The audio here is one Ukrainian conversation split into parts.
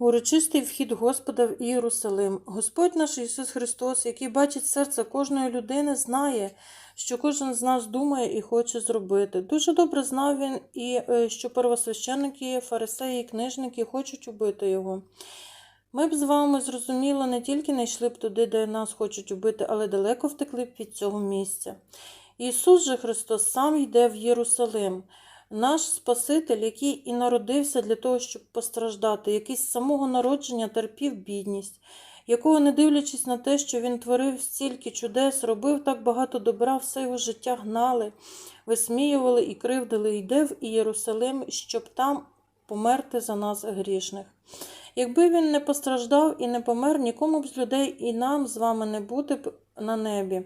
Урочистий вхід Господа в Ієрусалим. Господь наш Ісус Христос, який бачить серце кожної людини, знає, що кожен з нас думає і хоче зробити. Дуже добре знав він і е, що первосвященники, фарисеї і книжники хочуть убити його. Ми б з вами зрозуміло не тільки не йшли б туди, де нас хочуть убити, але далеко втекли б від цього місця. Ісус же Христос сам йде в Єрусалим. Наш Спаситель, який і народився для того, щоб постраждати, який з самого народження терпів бідність, якого, не дивлячись на те, що він творив стільки чудес, робив так багато добра, все його життя гнали, висміювали і кривдили, йде в Єрусалим, щоб там померти за нас грішних. Якби він не постраждав і не помер, нікому б з людей і нам з вами не бути б на небі,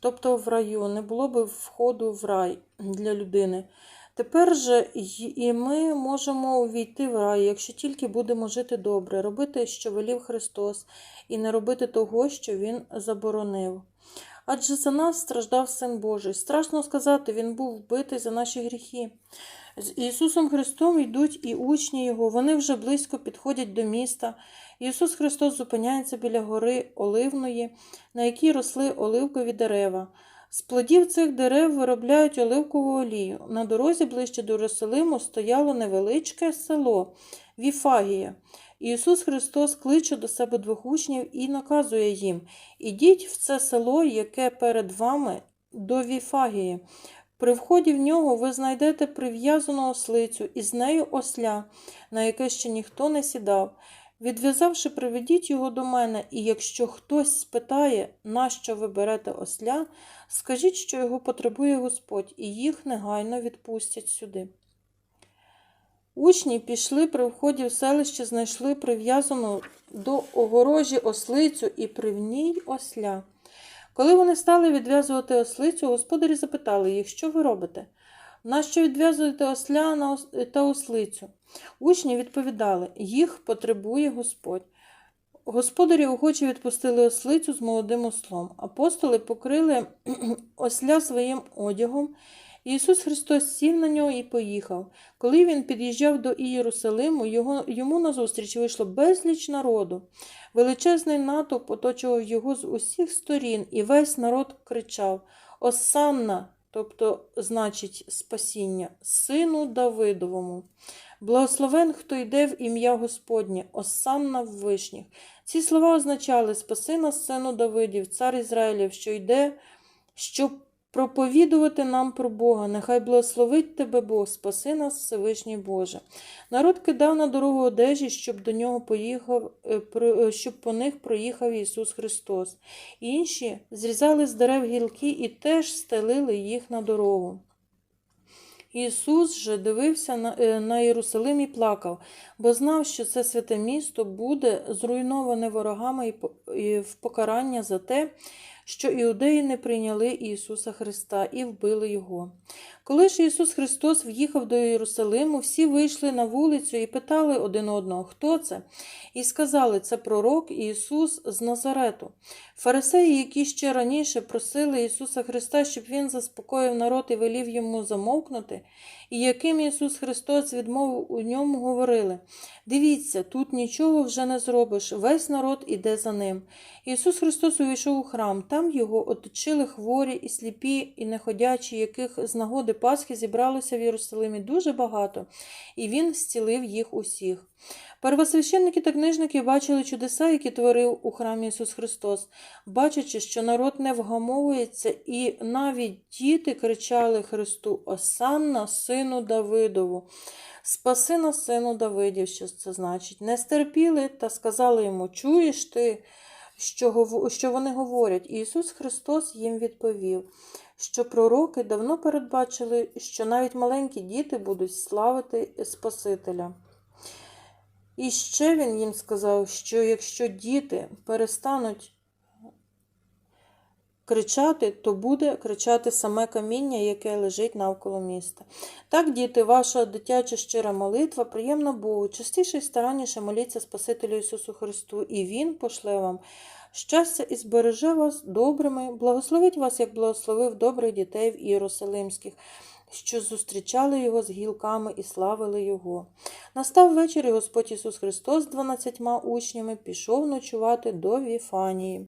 тобто в раю, не було б входу в рай для людини. Тепер же і ми можемо увійти в рай, якщо тільки будемо жити добре, робити, що велів Христос, і не робити того, що Він заборонив. Адже за нас страждав Син Божий. Страшно сказати, Він був вбитий за наші гріхи. З Ісусом Христом йдуть і учні Його, вони вже близько підходять до міста. Ісус Христос зупиняється біля гори Оливної, на якій росли оливкові дерева. З плодів цих дерев виробляють оливкову олію. На дорозі ближче до Єрусалиму стояло невеличке село Віфагія. Ісус Христос кличе до себе двох учнів і наказує їм: Ідіть в це село, яке перед вами до Віфагії. При вході в нього ви знайдете прив'язану ослицю і з нею осля, на яке ще ніхто не сідав. Відв'язавши, приведіть його до мене, і якщо хтось спитає, нащо ви берете осля, скажіть, що його потребує Господь, і їх негайно відпустять сюди. Учні пішли при вході в селище, знайшли прив'язану до огорожі ослицю і при ній осля. Коли вони стали відв'язувати ослицю, господарі запитали їх, що ви робите? Нащо відв'язуєте осля та ослицю? Учні відповідали, їх потребує Господь. Господарі охоче відпустили ослицю з молодим ослом. Апостоли покрили осля своїм одягом. Ісус Христос сів на нього і поїхав. Коли він під'їжджав до Ієрусалиму, його, йому назустріч вийшло безліч народу. Величезний натовп оточував його з усіх сторін, і весь народ кричав Осанна, тобто значить спасіння, сину Давидовому. Благословен, хто йде в ім'я Господнє, Осанна в вишніх. Ці слова означали Спаси нас, сину Давидів, цар Ізраїлів, що йде, щоб проповідувати нам про Бога. Нехай благословить тебе Бог, спаси нас, Всевишній Боже. Народ кидав на дорогу одежі, щоб до нього поїхав, е, е, щоб по них проїхав Ісус Христос. Інші зрізали з дерев гілки і теж стелили їх на дорогу. Ісус же дивився на, е, на Єрусалим і плакав, бо знав, що це святе місто буде зруйноване ворогами і в покарання за те, що іудеї не прийняли Ісуса Христа і вбили Його. Коли ж Ісус Христос в'їхав до Єрусалиму, всі вийшли на вулицю і питали один одного, хто це? І сказали, це пророк Ісус з Назарету. Фарисеї, які ще раніше просили Ісуса Христа, щоб Він заспокоїв народ і велів йому замовкнути, і яким Ісус Христос відмовив у ньому, говорили: Дивіться, тут нічого вже не зробиш, весь народ іде за ним. Ісус Христос увійшов у храм, там його оточили хворі і сліпі, і неходячі, яких з нагоди Пасхи зібралося в Єрусалимі дуже багато, і Він зцілив їх усіх. Первосвященники та книжники бачили чудеса, які творив у храмі Ісус Христос, бачачи, що народ не вгамовується, і навіть діти кричали Христу Осанна, сину Давидову. Спаси нас, сину Давидів, що це значить. Не стерпіли та сказали йому, чуєш ти, що, вони говорять? І Ісус Христос їм відповів, що пророки давно передбачили, що навіть маленькі діти будуть славити Спасителя. І ще він їм сказав, що якщо діти перестануть кричати, то буде кричати саме каміння, яке лежить навколо міста. Так, діти, ваша дитяча щира молитва приємна Богу. Частіше і старанніше моліться Спасителю Ісусу Христу, і Він пошле вам щастя і збереже вас добрими, благословить вас, як благословив добрих дітей в Ієрусалимських. що зустрічали його з гілками і славили його. Настав вечір, і Господь Ісус Христос з дванадцятьма учнями пішов ночувати до Віфанії.